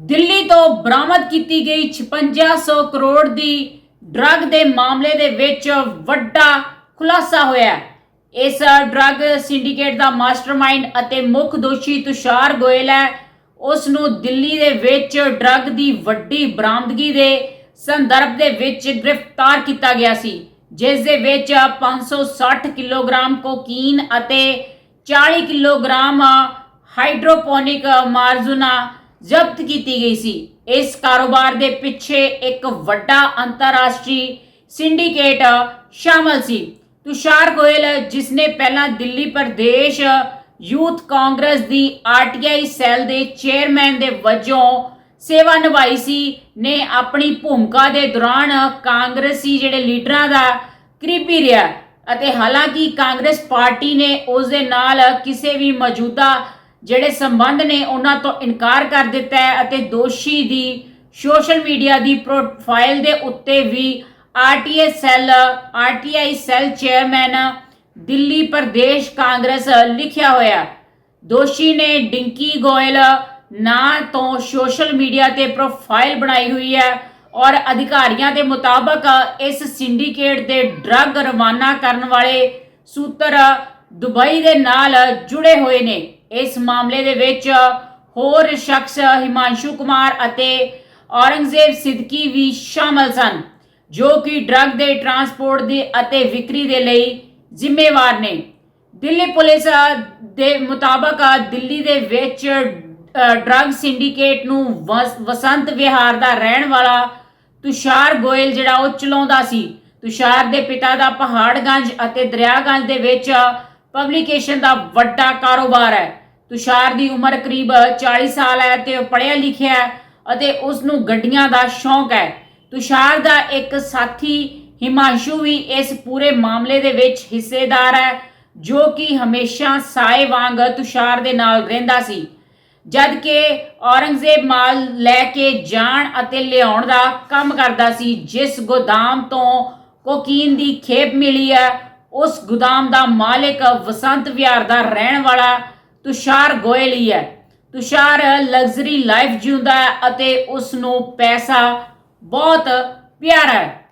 ਦਿੱਲੀ ਤੋਂ ਬਰਾਮਦ ਕੀਤੀ ਗਈ 5600 ਕਰੋੜ ਦੀ ਡਰੱਗ ਦੇ ਮਾਮਲੇ ਦੇ ਵਿੱਚ ਵੱਡਾ ਖੁਲਾਸਾ ਹੋਇਆ ਇਸ ਡਰੱਗ ਸਿੰਡੀਕੇਟ ਦਾ ਮਾਸਟਰਮਾਈਂਡ ਅਤੇ ਮੁੱਖ ਦੋਸ਼ੀ ਤੁਸ਼ਾਰ ਗੋਇਲ ਹੈ। ਉਸ ਨੂੰ ਦਿੱਲੀ ਦੇ ਵਿੱਚ ਡਰੱਗ ਦੀ ਵੱਡੀ ਬਰਾਮਦਗੀ ਦੇ ਸੰਦਰਭ ਦੇ ਵਿੱਚ ਗ੍ਰਿਫਤਾਰ ਕੀਤਾ ਗਿਆ ਸੀ, ਜਿਸ ਦੇ ਵਿੱਚ 560 ਕਿਲੋਗ੍ਰਾਮ ਕੋਕੀਨ ਅਤੇ 40 ਕਿਲੋਗ੍ਰਾਮ ਹਾਈਡਰੋਪੋਨਿਕ ਮਾਰਜੂਨਾ ਜ਼ਬਤ ਕੀਤੀ ਗਈ ਸੀ। ਇਸ ਕਾਰੋਬਾਰ ਦੇ ਪਿੱਛੇ ਇੱਕ ਵੱਡਾ ਅੰਤਰਰਾਸ਼ਟਰੀ ਸਿੰਡੀਕੇਟ ਸ਼ਾਮਲ ਸੀ। ਤੁਸ਼ਾਰ ਗੋਇਲ ਜਿਸ ਨੇ ਪਹਿਲਾਂ ਦਿੱਲੀ ਪ੍ਰਦੇਸ਼ ਯੂਥ ਕਾਂਗਰਸ ਦੀ ਆਰਟੀਆਈ ਸੈੱਲ ਦੇ ਚੇਅਰਮੈਨ ਦੇ ਵਜੋਂ ਸੇਵਾ ਨਿਭਾਈ ਸੀ, ਨੇ ਆਪਣੀ ਭੂਮਿਕਾ ਦੇ ਦੌਰਾਨ ਕਾਂਗਰਸੀ ਜਿਹੜੇ ਲੀਡਰਾਂ ਦਾ ਕਰੀਬੀ ਰਿਹਾ ਅਤੇ ਹਾਲਾਂਕਿ ਕਾਂਗਰਸ ਪਾਰਟੀ ਨੇ ਉਸ ਦੇ ਨਾਲ ਕਿਸੇ ਵੀ ਮੌਜੂਦਾ ਜਿਹੜੇ ਸੰਬੰਧ ਨੇ ਉਹਨਾਂ ਤੋਂ ਇਨਕਾਰ ਕਰ ਦਿੱਤਾ ਹੈ ਅਤੇ ਦੋਸ਼ੀ ਦੀ ਸੋਸ਼ਲ ਮੀਡੀਆ ਦੀ ਪ੍ਰੋਫਾਈਲ ਦੇ ਉੱਤੇ ਵੀ RTI cell RTI cell chairman, Delhi Pradesh Congress ਲਿਖਿਆ ਹੋਇਆ ਦੋਸ਼ੀ ਨੇ ਡਿੰਕੀ ਗੋਇਲ ਨਾਂ ਤੋਂ ਸੋਸ਼ਲ ਮੀਡੀਆ ਤੇ ਪ੍ਰੋਫਾਈਲ ਬਣਾਈ ਹੋਈ ਹੈ ਔਰ ਅਧਿਕਾਰੀਆਂ ਦੇ ਮੁਤਾਬਕ ਇਸ ਸਿੰਡੀਕੇਟ ਦੇ ਡਰੱਗ ਰਵਾਨਾ ਕਰਨ ਵਾਲੇ ਸੂਤਰ ਦੁਬਈ ਦੇ ਨਾਲ ਜੁੜੇ ਹੋਏ ਨੇ। ਇਸ ਮਾਮਲੇ ਦੇ ਵਿੱਚ ਹੋਰ ਸ਼ਖਸ ਹਿਮਾਂਸ਼ੂ ਕੁਮਾਰ ਅਤੇ ਔਰੰਗਜ਼ੇਬ ਸਿੱਦਕੀ ਵੀ ਸ਼ਾਮਲ ਸਨ, ਜੋ ਕਿ ਡਰੱਗ ਦੇ, ਟਰਾਂਸਪੋਰਟ ਦੀ ਅਤੇ ਵਿਕਰੀ ਦੇ ਲਈ ਜ਼ਿੰਮੇਵਾਰ ਨੇ। ਦਿੱਲੀ ਪੁਲਿਸ ਦੇ ਮੁਤਾਬਕ ਦਿੱਲੀ ਦੇ ਵਿੱਚ ਡਰੱਗ ਸਿੰਡੀਕੇਟ ਨੂੰ ਵਸੰਤ ਵਿਹਾਰ ਦਾ ਰਹਿਣ ਵਾਲਾ ਤੁਸ਼ਾਰ ਗੋਇਲ ਜਿਹੜਾ ਉਹ ਚਲਾਉਂਦਾ ਸੀ। ਤੁਸ਼ਾਰ ਦੇ ਪਿਤਾ ਦਾ ਪਹਾੜਗੰਜ ਅਤੇ ਦਰਿਆਗੰਜ ਦੇ ਵਿੱਚ ਪਬਲੀਕੇਸ਼ਨ ਦਾ ਵੱਡਾ ਕਾਰੋਬਾਰ ਹੈ। ਤੁਸ਼ਾਰ ਦੀ ਉਮਰ ਕਰੀਬ 40 ਸਾਲ ਹੈ ਤੇ ਉਹ ਪੜ੍ਹਿਆ ਲਿਖਿਆ ਹੈ ਅਤੇ ਉਸ ਨੂੰ ਗੱਡੀਆਂ ਦਾ ਸ਼ੌਂਕ ਹੈ। ਤੁਸ਼ਾਰ ਦਾ ਇੱਕ ਸਾਥੀ ਹਿਮਾਂਸ਼ੂ ਵੀ ਇਸ ਪੂਰੇ ਮਾਮਲੇ ਦੇ ਵਿੱਚ ਹਿੱਸੇਦਾਰ ਹੈ, ਜੋ ਕਿ ਹਮੇਸ਼ਾ ਸਾਏ ਵਾਂਗ ਤੁਸ਼ਾਰ ਦੇ ਨਾਲ ਰਹਿੰਦਾ ਸੀ। ਜਦ ਕਿ ਔਰੰਗਜ਼ੇਬ ਮਾਲ ਲੈ ਕੇ ਜਾਣ ਅਤੇ ਲਿਆਉਣ ਦਾ ਕੰਮ ਕਰਦਾ ਸੀ, ਜਿਸ ਗੋਦਾਮ ਤੋਂ ਕੋਕੀਨ ਦੀ ਖੇਪ ਮਿਲੀ ਹੈ ਉਸ ਗੋਦਾਮ ਦਾ ਮਾਲਕ ਵਸੰਤ ਵਿਹਾਰ ਦਾ ਰਹਿਣ ਵਾਲਾ ਤੁਸ਼ਾਰ ਗੋਇਲ ਹੀ ਹੈ। ਤੁਸ਼ਾਰ ਲਗਜ਼ਰੀ ਲਾਈਫ ਜਿਉਂਦਾ ਹੈ ਅਤੇ ਉਸ ਨੂੰ ਪੈਸਾ ਬਹੁਤ ਪਿਆਰਾ ਹੈ।